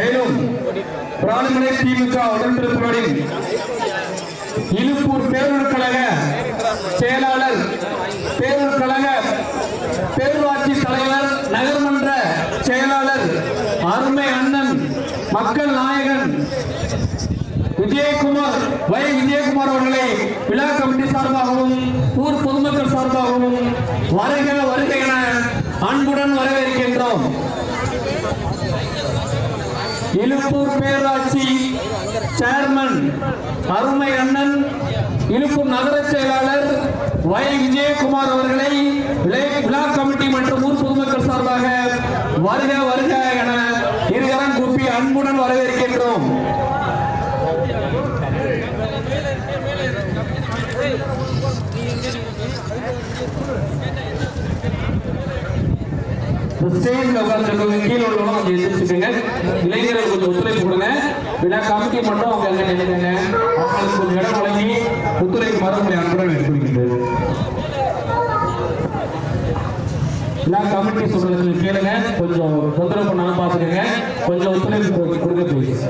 மேலும் பிராணிமலை திமுக உடன்பிறப்புகளின் இழுப்பூர் பேரூர் கழக செயலாளர் பேரூர் கழக பேரூராட்சி தலைவர் நகர்மன்ற செயலாளர் அருமை அண்ணன் மக்கள் நாயகன் விஜயகுமார் வை விஜயகுமார் அவர்களை விழா கமிட்டி சார்பாகவும் ஊர் பொதுமக்கள் சார்பாகவும் வருக வருக என அன்புடன் வரவேற்கின்றோம் இலுப்பூர் பேராட்சி சேர்மன் அருமை அண்ணன் இலுப்பூர் நகர செயலாளர் வை விஜயகுமார் அவர்களை விழா கமிட்டி மற்றும் ஊர் பொதுமக்கள் சார்பாக வருக வருக என இருகரம் கூப்பி அன்புடன் வரவேற்கின்றோம். ஸ்டேஜ்ல உட்கார்ந்து கீழே உள்ளவங்க கொஞ்சம் எதிர்த்துக்குங்க இளைஞர்கள் கொஞ்சம் ஒத்துழைப்பு கொடுங்க. விழா கமிட்டி மட்டும் அவங்க அங்க நினைக்குங்க அவங்களுக்கு கொஞ்சம் இடம் வழங்கி ஒத்துழைப்பு மறுமுறை அன்புடன் எடுத்துக்கின்றது விழா கமிட்டி சொல்றது கேளுங்க. கொஞ்சம் தொந்தரவு பண்ணாம பாத்துக்கங்க கொஞ்சம் ஒத்துழைப்பு கொடு- கொடுங்க ப்ளீஸ்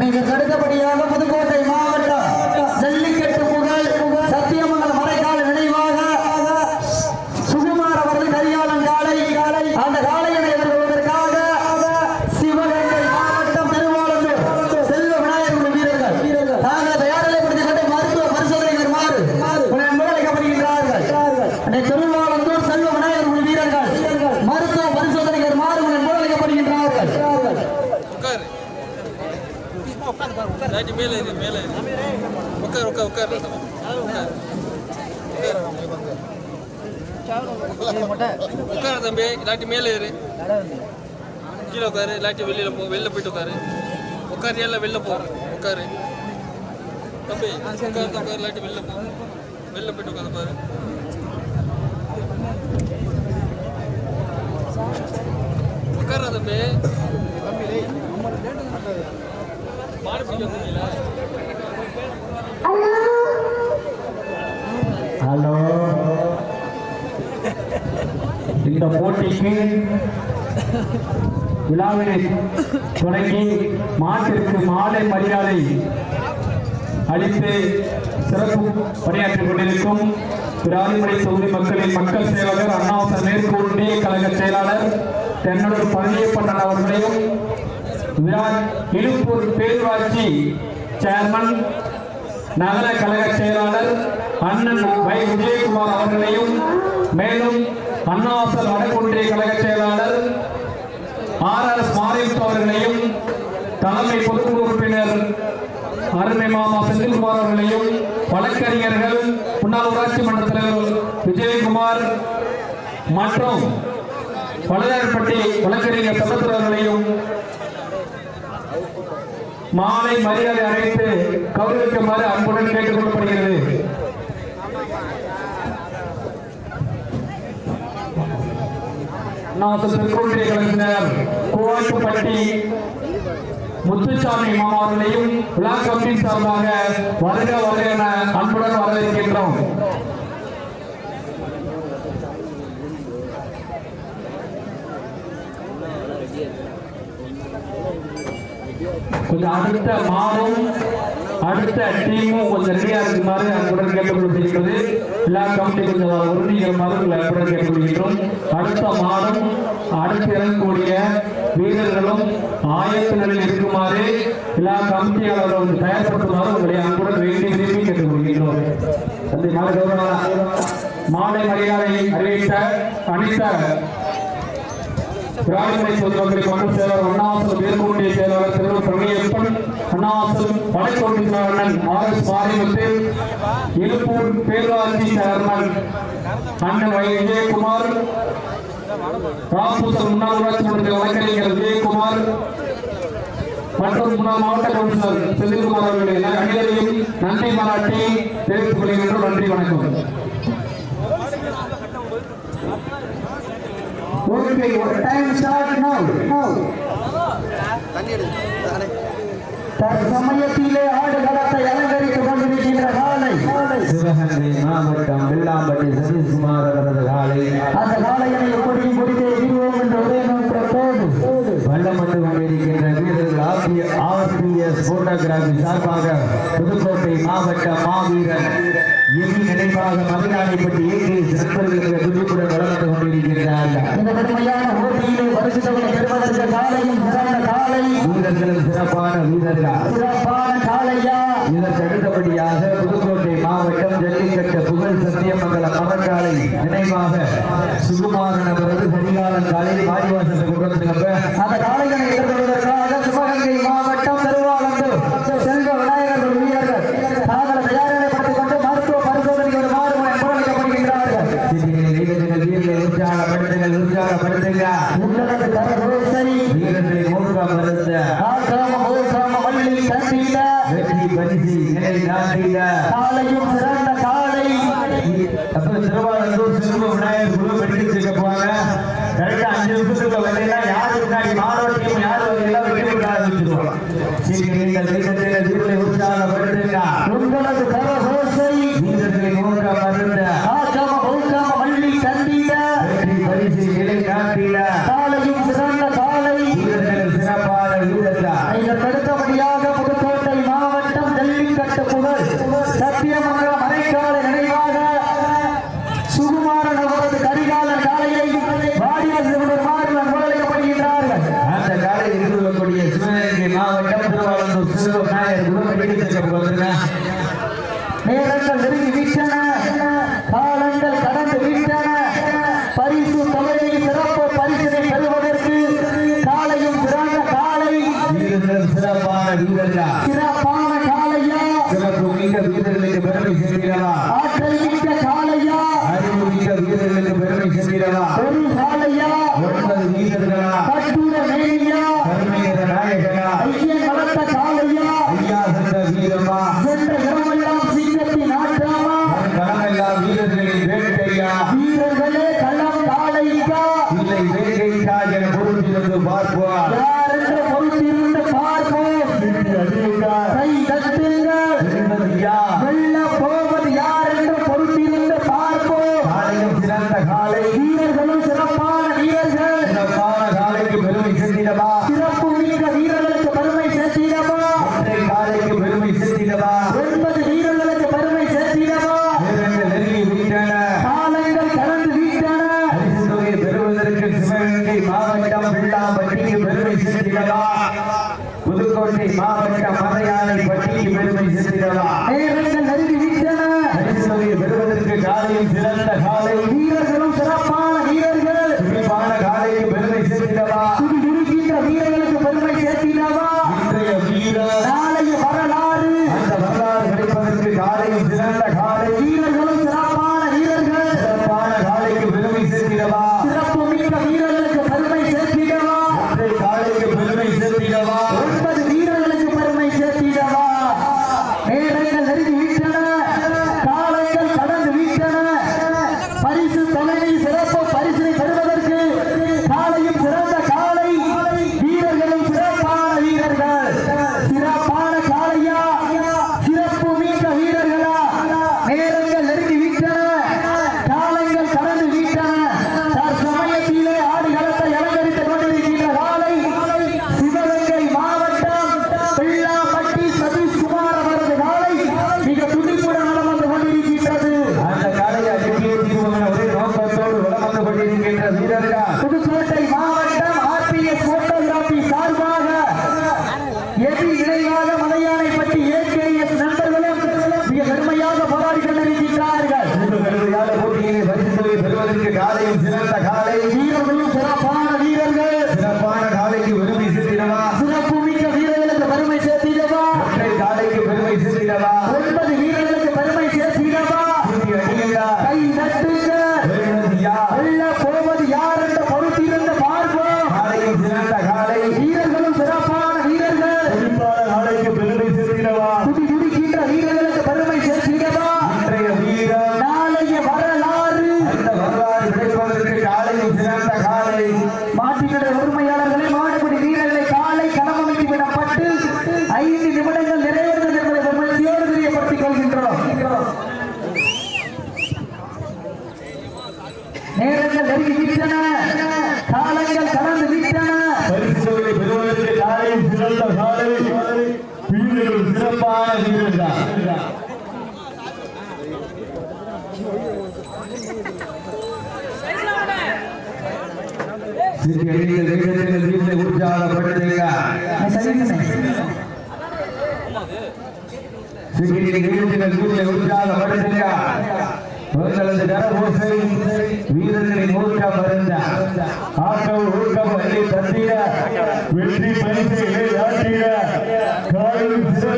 நீங்கள் அடுத்தபடியாக புதுக்கோட்டை மாவட்டம் ஜல்லிக்கட்டு புகழ் சத்தியமங்கலம் மறைக்கால நினைவாக சுகுமார் அவரது கரிகாலன் காலை அந்த காளையனை எதிர்கொள்வதற்காக சிவகங்கை மாவட்டம் திருவாளந்தூர் செல்வ விநாயகர் குழு வீரர்கள் நாங்கள் தயாரிலைப்படுத்திக் கொண்டு மருத்துவ பரிசோதனை வருமாறு அழைக்கப்படுகின்றார்கள் அன்னை திருவாளந்தூர் செல்வ விநாயகர் குழு வீரர்கள் மருத்துவ பரிசோதனை வருமாறு அழைக்கப்படுகின்றார்கள் உட்காரு ராஜி மேலே இரு மேலே இரு உட்கார் உட்கார் உட்கார் உட்கார் உட்கார தம்பி இல்லாட்டி மேலே ஏறு. கீழே உட்காரு இல்லாட்டி வெளியில போ வெளில போயிட்டு உட்காரு. உட்காரியா இல்லை வெளில போ? உட்காரு. தம்பி உட்காரு உட்காரு இல்லாட்டி வெளில போ. வெளில போயிட்டு உட்காந்து பாரு. உட்கார தம்பி. மாடு பிடிக்க முடியல ஹலோ. இந்த போட்டிக்கு விழாவினை தொடங்கி மாட்டிற்கு மாலை மரியாதை அளித்து சிறப்பு பணியாற்றிக் கொண்டிருக்கும் பிராணிமலை தொகுதி மக்களின் மக்கள் சேவகர் அண்ணாவசர் மேற்கு கழக செயலாளர் தென்னூர் பழனியப்பண்ணன் அவர்களையும் இழுப்பூர் பேரூராட்சி சேர்மன் நகர கழக செயலாளர் அண்ணன் வை. விஜயகுமார் அவர்களையும் மேலும் அண்ணாசல் வடக்குன்றிய கழக செயலாளர் ஆர் ஆர் எஸ் மாரிமுத்து அவர்களையும் தலைமை பொதுக்குழு உறுப்பினர் அருமை மாமா செந்தில்குமார் அவர்களையும் வழக்கறிஞர்கள் முன்னாள் ஊராட்சி மன்ற தலைவர் விஜயகுமார் மற்றும் பலதாரப்பட்டி வழக்கறிஞர் சமத்துவ மாலை மரியாதை அழைத்து கௌரவிக்குமாறு அன்புடன் கேட்டுக் கொள்ளப்படுகிறது. நாமக்கல் திருக்கோட்டை கலைஞர் கோவாட்டுப்பட்டி முத்துசாமி மாமா அவர்களையும் விழா கமிட்டி சார்பாக வருக வருக என அன்புடன் வரவேற்கின்றோம். கொஞ்சம் அடுத்த மாதம் அடுத்த டீமும் கொஞ்சம் ரெடியா இருக்குமாறு அன்புடன் கேட்டுக்கொள்ளப்படுகிறது எல்லா கமிட்டி கொஞ்சம் உறுதிகளுமாறு உங்களை அன்புடன் கேட்டுக்கொள்கின்றோம். அடுத்த மாதம் அடுத்து இறங்கக்கூடிய வீரர்களும் ஆயத்தினரில் இருக்குமாறு எல்லா கமிட்டியாளர்களும் தயார்படுத்துமாறு உங்களை அன்புடன் வேண்டி விரும்பி கேட்டுக்கொள்கின்றோம். மாலை மாலை மரியாதை அறிவித்த அனைத்த திராவிடை பொதுமக்களை கொண்டு செயலாளர் அண்ணாசல் மேற்கொண்டிய செயலாளர் திரு பிரணியப்பன் அண்ணாசல் வடக்கொண்டி அண்ணன் ஆர் எஸ் பாரிமுத்து இழுப்பூர் பேரூராட்சி சேர்மன் அண்ணன் வை விஜயகுமார் ராம்பூசல் முன்னாள் ஊராட்சி மன்ற வழக்கறிஞர் விஜயகுமார் மற்றும் முன்னாள் மாவட்ட கவுன்சிலர் செந்தில்குமார் அவர்களுடைய அனைவரையும் நன்றி பாராட்டி தெரிவித்துக் கொள்கின்றோம் நன்றி வணக்கம். Okay time start now now தற்சமயத்திலே ஆடுகளத்தை அலங்கரித்துக் கொண்டிருக்கின்ற காலை. சிவகங்கை மாவட்டம் வெள்ளாம்பட்டி சதீஷ்குமார் அவரது காலை. அந்த காலையினை எப்படி முடித்தே விடுவோம் என்று ஒரே போது வல்லமட்டு கொண்டிருக்கின்ற வீரர்கள் ஆர்பிஎஸ் போட்டோகிராஃபி சார்பாக புதுக்கோட்டை மாவட்ட மாவீரன் சிறப்பாக மதுராணிப்பட்டி ஏழு சிறப்பர்களுக்கு துணிப்புடன் வழங்கப்பட்டு கொண்டிருக்கின்றார்கள். சிறப்பான வீரர்களா. சிறப்பான காலையா? இதற்கு புதுக்கோட்டை மாவட்டம் ஜல்லிக்கட்டு புகழ் சத்தியமங்கலம் அவர்காலை நினைவாக சுகுமாரன் அவரது சரிகாலம் காலையில் வாரிவாசத்தை கொண்டு வந்து அந்த காலைகளை எதிர்கொள்வதற்காக உற்சாகப்படுத்துங்கள் உற்சாகப்படுத்துங்க. உள்ளடக்கு தரசரி வீரர்களை மூன்றாம் நடந்த வெற்றி பரிசு காலையும் திருவாரூர் செல்வ விநாயகர் குழு வெற்றி சேர்க்க போவாங்க கரெக்டா அஞ்சு நிமிஷத்துக்குள்ள வரலைன்னா Sinanda Kalai, Sinapa, Sinapa, Sinapa, Sinapa, Sinapa, Sinapa, சிறப்பா 可以。90%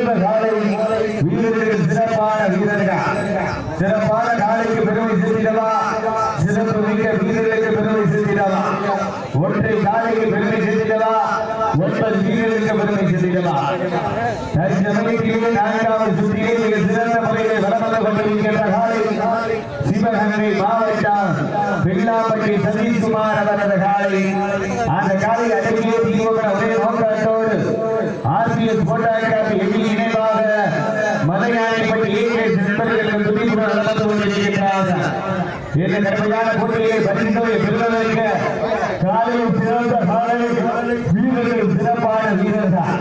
நண்பர்களுக்கு துணிவு நடந்து கொண்டிருக்கின்றார்கள் இந்த கடுமையான போட்டியை பதிந்தவை பெறுவதற்க காலையில் சிறந்த சிறப்பான வீரர்கள்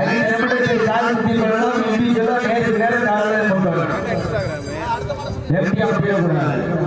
ஐந்து நிமிடத்தை தாழ்த்தி கொள்ளலாம் இண்டிவிஜுவலா நேருக்கு நேரம் தாழ்வு எம்பி அப்படியே கூடாது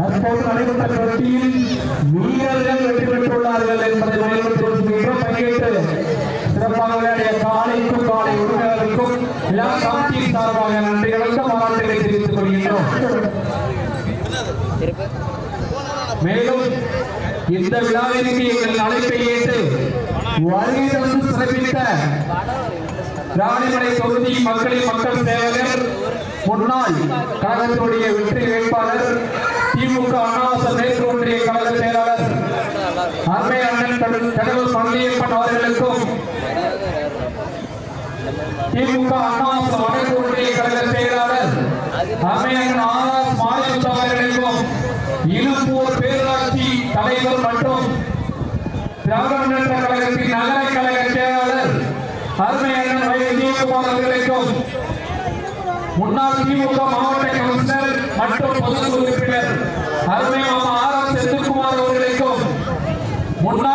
தற்போது நடைபெற்ற போட்டியில் வீரர்கள் வெற்றி பெற்றுள்ளார்கள் என்பதை மேலும் பங்கேற்று சிறப்பாக விளையாடிய காலைக்கும் காலை உரிமையாளருக்கும் விழா கமிட்டியின் சார்பாக நன்றி கலந்த பாராட்டுகளை தெரிவித்துக் கொள்கின்றோம். மேலும் இந்த விழாவிற்கு எங்கள் அழைப்பை ஏற்று வருகை தந்து சிறப்பித்த ராணிமலை தொகுதி மக்களின் மக்கள் சேவகர் முன்னாள் கழகத்துடைய வெற்றி வேட்பாளர் திமுக அண்ணாச மேற்கு ஒன்றிய கழக செயலாளர் அருமை அண்ணன் கடவுள் கடலூர் பழனியப்பன் அவர்களுக்கும் திமுக அண்ணாச வடக்கு ஒன்றிய கழக செயலாளர் அருமை அண்ணன் ஆர் மாரிமுத்து அவர்களுக்கும் இழுப்பூர் பேரூராட்சி தலைவர் மற்றும் திராவிட முன்னேற்ற கழகத்தின் நகர கழக செயலாளர் அருமை அண்ணன் வை அவர்களுக்கும் முன்னாள் திமுக மாவட்ட கவுன்சிலர் மற்றும் பொது உறுப்பினர் அருமை மாமா ஆர் எஸ் செந்தில்குமார் அவர்களுக்கும் முன்னாள்